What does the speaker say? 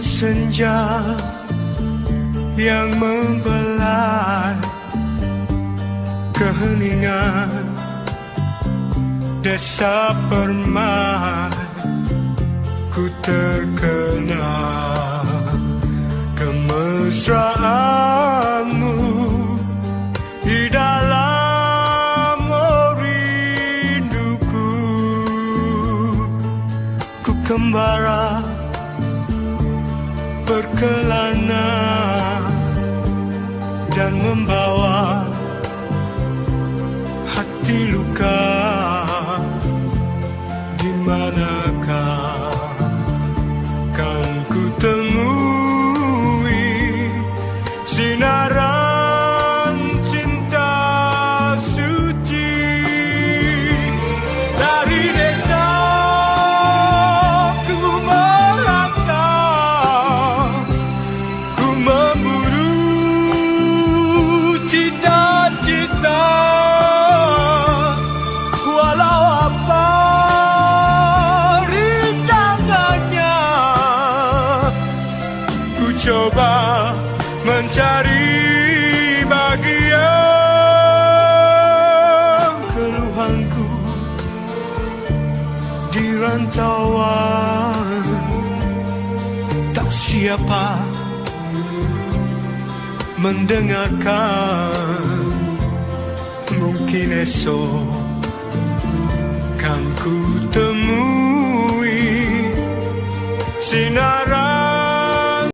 senja yang membelai keheningan desa permai ku terkenal kemesraanmu di dalam rinduku ku kembara berkelana dan membawa hati luka ku coba mencari bahagia. Keluhanku di rantauan. Tak siapa mendengarkan. Mungkin esok kan ku temui sinar